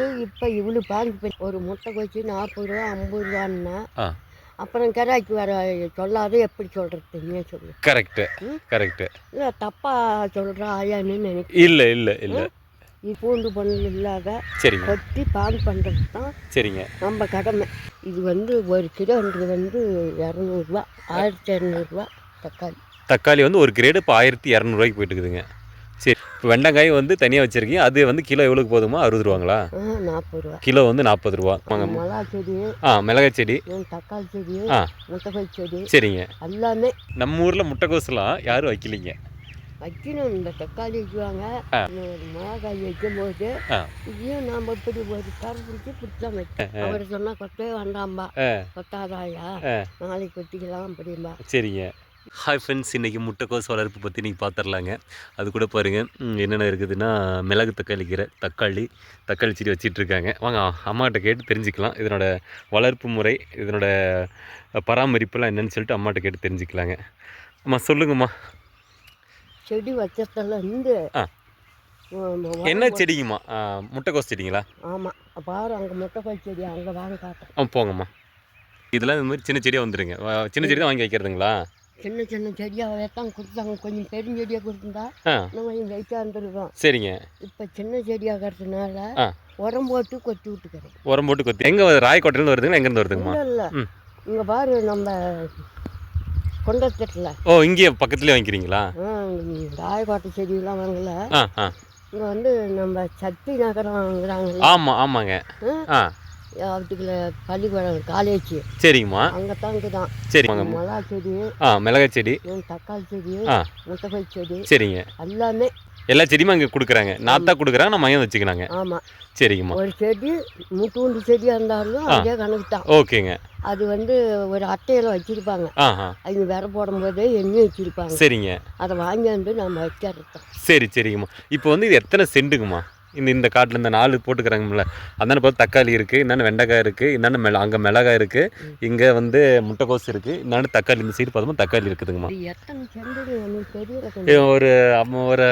அது இப்போ இவ்வளோ பாஞ்சு போய் ஒரு முட்டை கொச்சு நாற்பது ரூபா ஐம்பது ரூபான்னா அப்புறம் கிராக்கி வர சொல்லாத எப்படி சொல்கிறது நீ சொல்லு? கரெக்டு. கரெக்டு இல்லை தப்பாக சொல்கிற ஆயான்னு நினைக்கிறேன். இல்லை இல்லை இல்லை. பூண்டு பண்ணு இல்லாத சரிங்க. கொட்டி பால் பண்ணுறது தான் சரிங்க. நம்ம கடமை. இது வந்து ஒரு கிலோன்றது வந்து இரநூறுவா ஆயிரத்தி இரநூறுவா தக்காளி. தக்காளி வந்து ஒரு கிரேடு இப்போ ஆயிரத்தி இரநூறுவாய்க்கு போயிட்டு இருக்குதுங்க சரி இப்போ வெண்டைக்காய் வந்து தனியாக வச்சுருக்கீங்க. அது வந்து கிலோ எவ்வளோக்கு போதுமா? அறுபது ரூபாங்களா? நாற்பது ரூபா. கிலோ வந்து நாற்பது ரூபா. மிளகா செடி ஆ மிளகாய் செடி தக்காளி செடி ஆ. முட்டைக்கோஸ் செடி சரிங்க. எல்லாமே. நம்ம ஊரில் முட்டைக்கோஸ்லாம் யாரும் வைக்கலிங்க. வைக்கணும். இந்த தக்காளி வைக்குவாங்க. மிளகாய் வைக்கும் போது ஆ. இதையும் நாம் இப்படி ஒரு கரை பிடிச்சி பிடிச்சி தான் வைக்கோம் அவர் சொன்னால் கொத்தவே வேண்டாம்பா. ஆ. நாளைக்கு கொத்திக்கலாம் அப்படிம்பா. சரிங்க. ஹாய் ஃப்ரெண்ட்ஸ் இன்றைக்கி முட்டைக்கோஸ் வளர்ப்பு பற்றி நீங்கள் பார்த்துடலாங்க அது கூட பாருங்கள் என்னென்ன இருக்குதுன்னா மிளகு தக்காளி கீரை தக்காளி தக்காளி செடி வச்சிட்டு இருக்காங்க வாங்க அம்மாட்ட கேட்டு தெரிஞ்சுக்கலாம். இதனோட வளர்ப்பு முறை இதனோட பராமரிப்புலாம் என்னன்னு சொல்லிட்டு அம்மாட்ட கேட்டு தெரிஞ்சுக்கலாங்க. அம்மா சொல்லுங்கம்மா. செடி வச்சதில் இருந்து ஆ. என்ன செடிங்கம்மா? முட்டைக்கோஸ் செடிங்களா? ஆமாம் பாரு அங்கே முட்டைக்கோஸ் செடி அங்கே வாங்க காட்டுறேன் ஆ போங்கம்மா. இதெல்லாம் இந்த மாதிரி சின்ன செடியாக வந்துருங்க. வா- சின்ன செடி தான் வாங்கி வைக்கிறதுங்களா? சின்ன சின்ன செடியாக தான் கொடுத்தாங்க. கொஞ்சம் பெருஞ்செடியாக கொடுத்துருந்தா கொஞ்சம் வெயிட்டாக இருந்திருக்கும். சரிங்க. இப்போ சின்ன செடியாகிறதுனால ஆ. உரம் போட்டு கொத்தி விட்டுக்கிறேன். உரம் போட்டு கொத்தி. எங்கே ராயக்கோட்டையிலேருந்து வருதுங்களா? எங்கேருந்து வருதுங்கம்மா? இல்லை இல்லை. இங்கே பாரு நம்ம கொண்டத்தட்டில். ஓ இங்கேயே பக்கத்துலேயே வாங்கிக்கிறீங்களா? ராயக்கோட்டை செடியெல்லாம் வாங்கல. இங்கே வந்து நம்ம சக்தி நகரம் வாங்குறாங்கல்ல. ஆமாம் ஆமாங்க. ஆ, ஆ அதுக்குள்ள பள்ளிக்கூடம் காலேஜ் சரிங்கம்மா அங்கே தான் இருக்குதான் சரி வாங்க மிளகா செடி ஆ மிளகாய் செடி. தக்காளி செடி ஆ. முட்டைக்கோஸ் செடி சரிங்க. எல்லாமே. எல்லா செடியுமே அங்கே கொடுக்குறாங்க. நாத்தா கொடுக்குறாங்க நம்ம மையம் வச்சுக்கலாங்க ஆமாம் சரிங்கம்மா ஒரு செடி முட்டுண்டு செடியாக இருந்தாலும் அதே கணக்கு தான். ஓகேங்க. அது வந்து ஒரு அட்டையில் வச்சுருப்பாங்க. அவங்க விர போடும்போது எண்ணி வச்சுருப்பாங்க. சரிங்க. அதை வாங்கியாந்து நம்ம வைக்கிறது தான் சரி சரிங்கம்மா. இப்போ வந்து இது எத்தனை செண்டுங்கம்மா? இந்த இந்த காட்டில் இந்த நாலு போட்டுக்கிறாங்கல்ல அந்தாண்ட பார்த்து தக்காளி இருக்குது இந்தாண்ட வெண்டைக்காய் இருக்குது இந்தாண்ட மெள அங்கே மிளகாய் இருக்குது இங்கே வந்து முட்டைக்கோஸ் இருக்குது இந்தாண்ட தக்காளி இந்த சைடு பார்த்தோம்னா தக்காளி இருக்குதுங்கம்மா. ஒரு ஒரு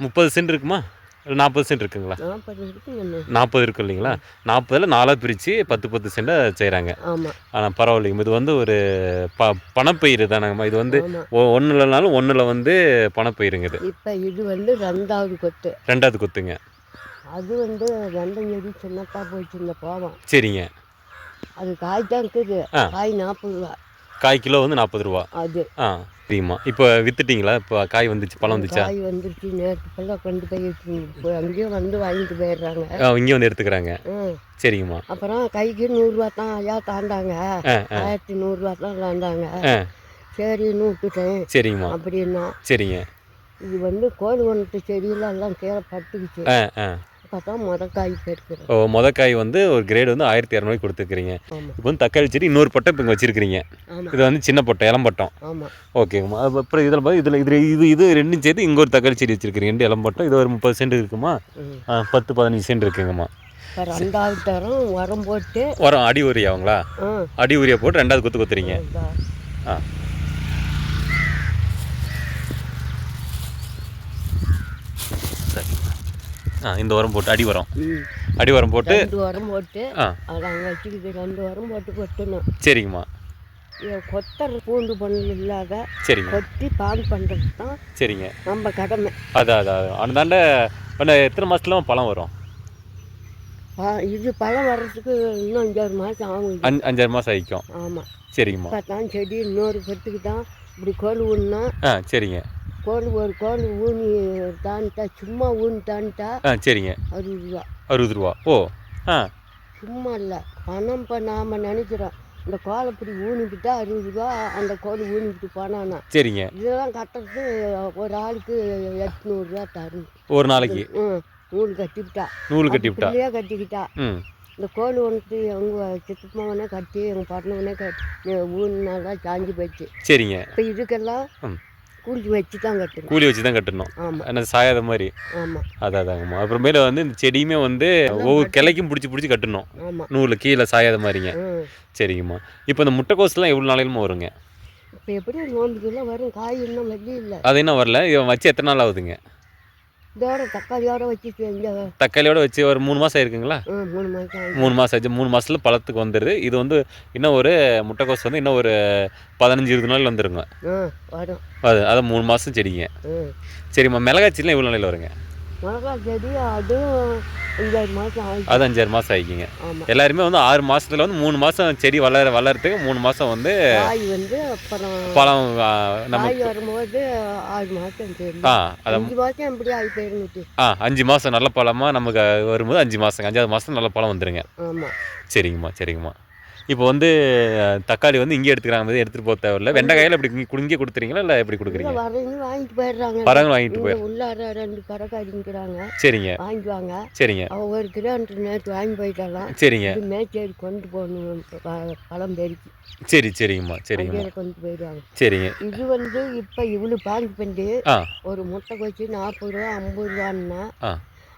முப்பது சென்ட் இருக்குமா? நாற்பது சென்ட் இருக்குங்களா? நாற்பது இருக்கும் இல்லைங்களா? நாற்பதில் நாலாக பிரித்து பத்து பத்து சென்டை செய்கிறாங்க ஆனால் பரவாயில்லைங்க. இது வந்து ஒரு ப பணப்பயிர் தானங்கம்மா. இது வந்து இல்லைனாலும் ஒன்றில் வந்து பணப்பயிருங்க இது. இப்போ இது வந்து ரெண்டாவது கொத்து. ரெண்டாவது கொத்துங்க. அது வந்து வெந்தஞ்செடி சின்னப்பா இந்த போவோம் சரிங்க. அது காய் தான் இருக்குது. காய் நாற்பது ரூபா. காய் கிலோ வந்து நாற்பது ரூபா. அது. ஆ சரிங்கம்மா இப்போ வித்துட்டீங்களா? இப்போ காய் வந்துச்சு பழம் வந்துச்சா? காய் வந்துருச்சு நேற்று பல்ல கொண்டு போய் அங்கேயும் வந்து வாங்கிட்டு போயிடுறாங்க. இங்கே வந்து எடுத்துக்கிறாங்க. சரிங்கம்மா அப்புறம் கைக்கு நூறுரூவா தான் ஐயா தாண்டாங்க. ஆயிரத்தி நூறுரூவா தான் தாண்டாங்க. சரின்னு விட்டுட்டேன். சரிங்கம்மா அப்படின்னா சரிங்க. இது வந்து கோழி ஒன்று செடியில எல்லாம் கீழே பட்டுக்குச்சு. ஆ ஆ அப்போ தான் முத காய் பெருக்கிறேன் ஓ மொத காய் வந்து ஒரு கிரேடு வந்து ஆயிரத்தி இரநூறுக்கு கொடுத்துருக்கீங்க ஆமாம் இப்போ வந்து தக்காளி செடி இன்னொரு பட்டை இப்போ இங்கே வச்சிருக்கிறீங்க. இது வந்து சின்ன பட்டம் இளம்பட்டம் ஓகேங்கம்மா அப்புறம் இதில் பார்த்து இதில் இது இது இது ரெண்டும் சேர்த்து இங்கே ஒரு தக்காளி செடி வச்சிருக்கிறீங்க. ரெண்டு இளம்பட்டம் இது ஒரு முப்பது சென்ட் இருக்குமா? பத்து பதினஞ்சு சென்ட் இருக்குங்கம்மா. ரெண்டாவது தரம் உரம் போட்டு. உரம் அடி உரியாங்களா அடி உரியா போட்டு ரெண்டாவது கொத்து கொத்துறீங்க. ஆ சரி ஆ இந்த உரம் போட்டு அடி உரம். ம். அடி உரம் போட்டு உரம் போட்டு ஆ. அதை அங்கே வச்சுக்கிது ரெண்டு உரம் போட்டு கொட்டணும். சரிங்கம்மா. கொத்தர் பூண்டு பண்ணு இல்லாத சரிங்க. கொத்தி பால் பண்ணுறது தான் சரிங்க. நம்ம கடமை. அதான் அதான் அந்தாண்ட எத்தனை மாதத்துல பழம் வரும்? இது பழம் வர்றதுக்கு இன்னும் அஞ்சாறு மாதம் ஆகும். அஞ்சு அஞ்சாறு மாதம் ஆகிக்கும் ஆமாம் சரிங்கம்மா. இப்போ தான் செடி இன்னொரு கொத்துக்கு தான் இப்படி கோல் ஊன்னா ஆ சரிங்க. கோல் ஒரு கோல் ஊனி தான்ட்டா சும்மா ஊனி தான்ட்டா. ஆ சரிங்க. அறுபது ரூபா. அறுபது ரூபா. ஓ ஆ. சும்மா இல்லை பணம் இப்போ நாம் நினைக்கிறோம். இந்த கோலை இப்படி ஊனிக்கிட்டா அறுபது ரூபா அந்த கோல் ஊனிக்கிட்டு போனானா சரிங்க. இதெல்லாம் கட்டுறது ஒரு ஆளுக்கு எட்நூறுரூவா தரும். ஒரு நாளைக்கு? ம் நூல் கட்டிவிட்டா. நூல் கட்டி விட்டா பிள்ளையா கட்டிக்கிட்டா. இந்த கோல் ஒன்று எங்கள் சித்தப்பாவனே கட்டி எங்கள் பாட்டினவனே கட்டி ஊனாதான் சாஞ்சி போச்சு சரிங்க. இப்போ இதுக்கெல்லாம் கூலி வச்சு தான் கட்டணும் கூலி வச்சு தான் கட்டணும் என்ன சாயாத மாதிரி. ஆமாம் அதான் அதாங்கம்மா அப்புறமேல வந்து இந்த செடியுமே வந்து ஒவ்வொரு கிளைக்கும் பிடிச்சி பிடிச்சி கட்டணும் ஆமாம் நூல் கீழே சாயாத மாதிரிங்க. சரிங்கம்மா. இப்போ இந்த முட்டைக்கோஸ்லாம் எவ்வளோ நாளையிலுமா வருங்க? இப்போ எப்படி நோம்புக்கெல்லாம் வரும். காய் இன்னும் இல்லை அது என்ன வரல. இவன் வச்சு எத்தனை நாள் ஆகுதுங்க? இதோட தக்காளியோட வச்சு ஒரு மூணு மாதம் இருக்குங்களா மூணு மாதம் ஆகுது. மூணு மாதம் ஆச்சு. மூணு மாதத்தில் பழத்துக்கு வந்துடுது இது வந்து இன்னும் ஒரு முட்டைக்கோஸ் வந்து இன்னும் ஒரு பதினஞ்சு இருபது நாள் வந்துருங்க. வரும். அது அதை மூணு மாதம் செடிங்க. சரிம்மா மிளகாச்சிலாம் எவ்வளோ நாளையில் வருங்க? மிளகா செடி அதுவும் அஞ்சாறு மாதம் ஆகுது அது அஞ்சாறு மாதம் ஆகிக்கிங்க எல்லாருமே வந்து ஆறு மாதத்துல வந்து மூணு மாதம் செடி வளர வளர்றதுக்கு மூணு மாதம் வந்து காய் வந்து அப்புறம் பழம் நம்ம காய் வரும்போது ஆறு மாதம் தெரியும் ஆ அதை அஞ்சு மாதம் எப்படி ஆகி போயிருந்துட்டு ஆ அஞ்சு மாதம் நல்ல பழமாக நமக்கு வரும்போது அஞ்சு மாதம் அஞ்சாவது மாதம் நல்ல பழம் வந்துருங்க. ஆமாம் சரிங்கம்மா சரிங்கம்மா. இப்போ வந்து தக்காளி வந்து இங்கே எடுத்துக்கிறாங்க எடுத்துகிட்டு போக தேவையில்ல. வெண்டைக்காயில் இப்படி குடுங்கே கொடுத்துறீங்களா இல்லை எப்படி கொடுக்குறீங்க? வரவங்க வாங்கிட்டு போயிடுறாங்க. பழங்கள் வாங்கிட்டு போய் உள்ளார ரெண்டு கடைக்காரிங்கிறாங்க சரிங்க. வாங்கிக்குவாங்க சரிங்க. அவ ஒரு கிலோமீட்டர் நேற்று வாங்கி போயிட்டாலாம் சரிங்க. மேச்சேரி கொண்டு போகணும் பழம் பெருக்கி சரி சரிங்கம்மா சரிங்கம்மா. அங்கேயே கொண்டு போயிடுவாங்க. சரிங்க. இது வந்து இப்போ இவ்வளோ பாங்கு பண்ணி ஒரு முட்டை கொச்சு நாற்பது ரூபா ஐம்பது ரூபான்னா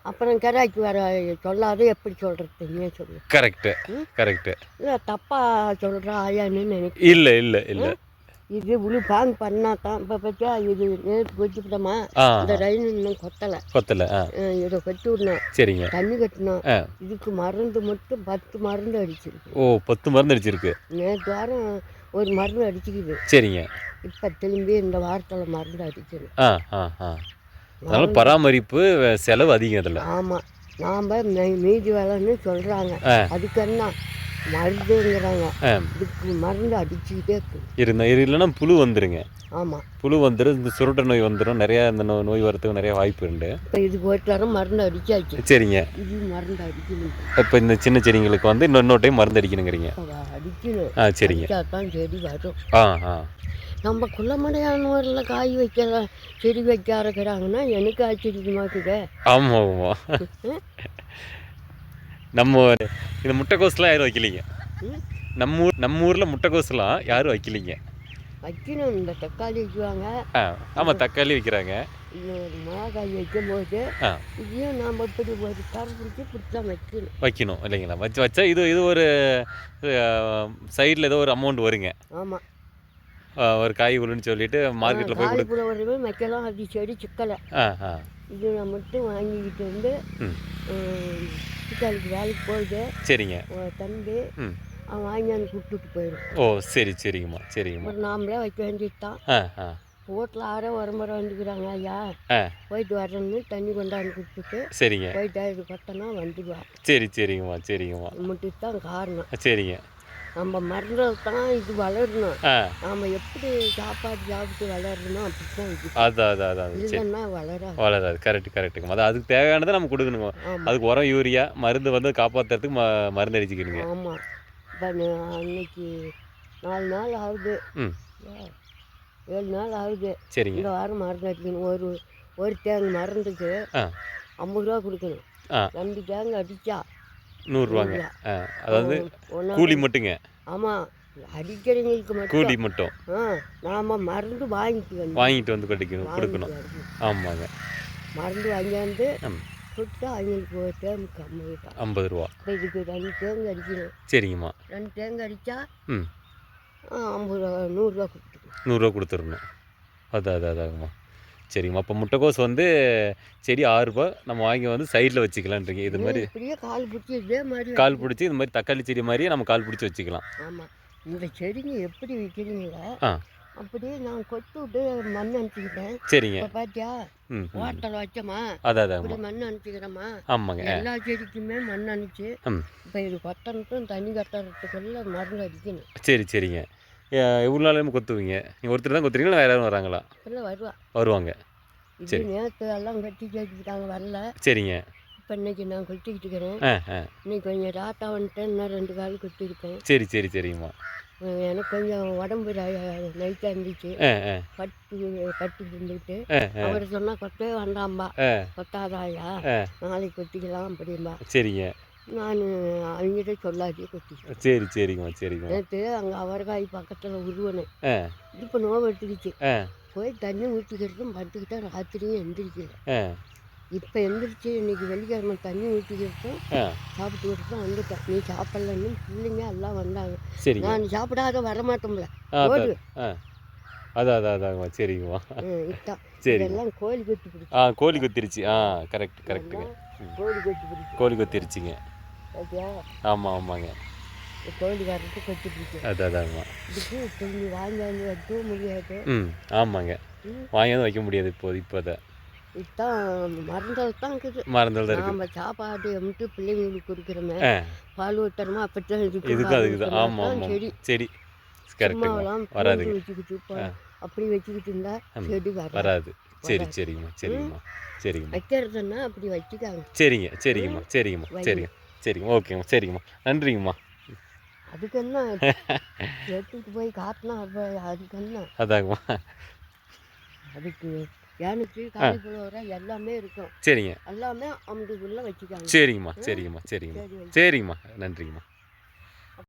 அப்புறம் கிராக்கி வர சொல்லாத எப்படி சொல்கிறதுன்னே சொல்லு. கரெக்டு? கரெக்டு இல்லை தப்பாக சொல்கிறா ஆயான்னு நினைக்கிறேன். இல்லை இல்லை இல்லை. இது இவ்வளோ பாங்கு பண்ணா தான். இப்போ பற்றியா இது நேற்று கொட்டிவிட்டோமா? ஆ. இந்த ரயில் இன்னும் கொத்தலை கொத்தலை இதை கொட்டி விடணும். சரிங்க. தண்ணி கட்டணும். இதுக்கு மருந்து மட்டும் பத்து மருந்து அடிச்சிருக்கு. ஓ பத்து மருந்து அடிச்சிருக்கு. நேற்று வாரம் ஒரு மருந்து அடிச்சிக்குது. சரிங்க. இப்போ திரும்பி இந்த வாரத்தில் மருந்து அடிக்கணும் ஆ ஆ ஆ. அதனால பராமரிப்பு செலவு அதிகம் அதில். ஆமாம் நாம் மீதி வேலைன்னு சொல்கிறாங்க. அதுக்கு என்ன? மருந்துங்கிறாங்க. இதுக்கு மருந்து அடிச்சுக்கிட்டே இருக்கு. இருந்த இல்லைன்னா புழு வந்துருங்க. ஆமாம் புழு வந்துடும் இந்த சுருட்ட நோய் வந்துடும் நிறையா இந்த நோ- நோய் வரதுக்கு நிறைய வாய்ப்பு உண்டு. இப்போ இது போயிட்டு மருந்து அடிச்சாச்சு. சரிங்க. இது மருந்து அடிக்கணும். இப்போ இந்த சின்ன செடிங்களுக்கு வந்து இன்னொரு டைம் மருந்து அடிக்கணுங்கிறீங்க. அடிக்கணும். ஆ சரிங்க. செடி வரும். ஆ ஆ. நம்ம குள்ளமடையானவரில் காய் வைக்கிற செடி வைக்க இருக்கிறாங்கன்னா எனக்கு ஆச்சரியமா இருக்குதே ஆமாம் ஆமாம் நம்ம இந்த முட்டைக்கோஸ்லாம் யாரும் வைக்கலைங்க? நம்ம ஊர் நம்ம ஊரில் முட்டைக்கோஸ்லாம் யாரும் வைக்கலைங்க. வைக்கணும் இந்த தக்காளி வைக்குவாங்க. ஆ ஆமாம் தக்காளி வைக்கிறாங்க. மிளகாய் வைக்கும் போது இதையும் நாம் இப்படி ஒரு கரை பிடிச்சி தான் வைக்கணும். வைக்கணும் இல்லைங்களா? வச்சு வச்சா இது இது ஒரு சைடில் ஏதோ ஒரு அமௌண்ட் வருங்க. ஆமாம் ஒரு காய் உளுன்னு சொல்லிட்டு மார்க்கெட்டில் போய் கொடு காலிக்குள்ள வரவே வைக்கலாம் அது செடி சிக்கலை. இது நான் மட்டும் வாங்கிக்கிட்டு வந்து சிக்காளுக்கு வேலைக்கு போகுது சரிங்க. ம். அவன் வாங்கியாந்து கொடுத்துட்டு போயிடும் ஓ சரி சரிங்கம்மா சரிங்கம்மா. நாமளே வைக்க வேண்டியது தான் ஆ. ஆ ரோட்டில் ஆரோ வரம்பரை வந்துக்கிறாங்க ஐயா. போயிட்டு வரேன்னு தண்ணி கொண்டாந்து கொடுத்துட்டு சரிங்க. போயிட்டு இது கொத்தனா வந்துடுவா சரி சரிங்கம்மா சரிங்கம்மா. மட்டும் தான் காரணம். சரிங்க. நம்ம மறந்தது தான் இது வளரணும். நாம் எப்படி சாப்பாடு சாப்பிட்டு வளரணும் அப்படி தான் இது. அதான் அதான் அதான் அது. சரி. இல்லைன்னா வளராது. வளராது. கரெக்ட் கரெக்டுங்க அது அதுக்கு தேவையானதை நம்ம கொடுக்கணுங்க. அதுக்கு உரம் யூரியா மருந்து வந்து காப்பாற்றுறதுக்கு ம மருந்து அடிச்சுக்கணுங்க. ஆமாம் இப்போ அன்னைக்கு நாலு நாள் ஆகுது. ஏழு நாள் ஆகுது. சரிங்க. இந்த வாரம் மருந்து அடிக்கணும். ஒரு ஒரு தேங்கு மருந்துக்கு ஐம்பது ரூபா கொடுக்கணும். ரெண்டு தேங்கு அடித்தா நூறுரூவாங்க அதாவது கூலி மட்டுங்க. ஆமாம் அடிக்கிறவங்களுக்கு கூலி மட்டும். நாம் மருந்து வாங்கிட்டு வாங்கிட்டு வந்து கட்டிக்கணும் கொடுக்கணும். ஆமாங்க. மருந்து வாங்கியாந்து கொடுத்தா அவங்களுக்கு தேங்கு கம்மி ஐம்பது ரூபா. இதுக்கு ரெண்டு தேங்கு அடிக்கணும். சரிங்கம்மா. ரெண்டு தேங்கு அடித்தா ம். ஐம்பது ரூபா நூறுரூவா கொடுத்துக்கணும் நூறுரூவா கொடுத்துடணும். அதான் அதான் அதாங்கம்மா. சரிங்கம்மா அப்போ முட்டைக்கோஸ் வந்து செடி ஆறு ரூபா நம்ம வாங்கி வந்து சைடில் வச்சுக்கலான்றீங்க இது மாதிரி கால் பிடிச்சி இதே மாதிரி கால் பிடிச்சி இது மாதிரி தக்காளி செடி மாதிரியே நம்ம கால் பிடிச்சி வச்சுக்கலாம். ஆமாம் இந்த செடிங்க எப்படி விற்கிறீங்களோ ஆ. அப்படியே நான் கொத்து விட்டு மண் அனுப்பிக்கிட்டேன் சரிங்க. ம். ஹோட்டல் வச்சோமா? அதான் இப்படி மண் அனுப்பிக்கிறோமா ஆமாங்க. எல்லா செடிக்குமே மண் அனுப்பிச்சு இப்போ இது கொத்தனத்தும் தண்ணி கட்டுறதுக்குள்ள மருந்து அடிக்கணும். சரி சரிங்க. எவ்வளோ நாளையும் கொத்துவீங்க? நீங்கள் ஒருத்தர் தான் கொத்துறீங்களா வேறு யாரும் வராங்களா? இல்லை வருவா. வருவாங்க. இது நேற்று எல்லாம் கட்டி கேட்டுக்கிட்டாங்க வரல. சரிங்க. இப்போ இன்னைக்கு நான் கொட்டிக்கிட்டு இருக்கிறேன். இன்னைக்கு கொஞ்சம் ராத்தா வந்துட்டேன் இன்னும் ரெண்டு கால் கொட்டியிருக்கேன். சரி சரி சரிங்கம்மா எனக்கு கொஞ்சம் உடம்பு நைட்டாக இருந்துச்சு. பட்டு பட்டு இருந்துட்டு அவர் சொன்னால் கொத்தவே வேண்டாம்பா. ஆ. நாளைக்கு கொட்டிக்கலாம் அப்படிம்பா. சரிங்க. நான் அவங்ககிட்ட சொல்லாதே கொட்டிக்கிறேன் சரி சரிங்கம்மா சரிங்கம்மா நேற்று அங்கே அவர்காய் பக்கத்தில் உருவனேன் இப்போ நோவு எடுத்துக்கிச்சு. போய் தண்ணி ஊற்றிக்கிறதும் படுத்துக்கிட்டேன் ராத்திரியும் எந்திரிக்கிறேன் இப்போ எந்திரிச்சு இன்னைக்கு வெள்ளிக்கிழமை தண்ணி ஊற்றிக்கிறதும் ஆ. சாப்பிட்டுக்கிட்டு தான் வந்துட்டேன் நீ சாப்பிட்லன்னு பிள்ளைங்க எல்லாம் வந்தாங்க. சரிங்க நான் சாப்பிடாத வரமாட்டோம்ல. ஓடு அதான். அதான் அதாங்கம்மா சரிங்கம்மா ம், இதான். சரிங்க இதெல்லாம் கோழி கொத்தி ஆ கோழி கொத்திருச்சு. ஆ கரெக்ட் கரெக்ட்டுங்க கோழி கொத்தி கோழி கொத்திருச்சுங்க. ஓகே ஆமாம் ஆமாங்க. வரட்டு கொத்தி பிடிக்கும் அது அதாங்கம்மா இதுக்கு திரும்பி வாங்கி வைக்கவும் முடியாது ம் ஆமாங்க. ம். வாங்கியாவது வைக்க முடியாது இப்போது இப்போ அதை இதுதான் தான் இருக்குது. மறந்தால் தான் இருக்குது. நாம சாப்பாடு எம்ட்டு பிள்ளைங்களுக்கு கொடுக்குறோமே. பால் ஊற்றுறோமா அப்படித்தான் இருக்கு இதுக்கும் அதுக்கு தான். ஆமாம் ஆமாம் செடி. சரி கரெக்டுங்க. பூண்டு வச்சுக்கிட்டு அப்படி வச்சுக்கிட்டு இருந்தா செடி வராது. வராது. சரி சரிங்கம்மா சரிங்கம்மா சரிங்கம்மா. வைக்கிறதுன்னா அப்படி வச்சுக்காங்க. சரிங்க சரிங்கம்மா சரிங்கம்மா சரிங்க. சரிங்க ஓகேம்மா சரிங்கம்மா நன்றிங்கம்மா அதுக்கு என்ன? எடுத்துட்டு போய் காட்டினா அப்ப அதுக்கு என்ன? அதாங்கம்மா. அதுக்கு எனக்கு காலிஃப்ளவர் எல்லாமே இருக்கும். சரிங்க. எல்லாமே அமுதுக்குள்ள வச்சுக்காங்க. சரிங்கம்மா சரிங்கம்மா சரிங்கம்மா. சரிங்கம்மா நன்றிங்கம்மா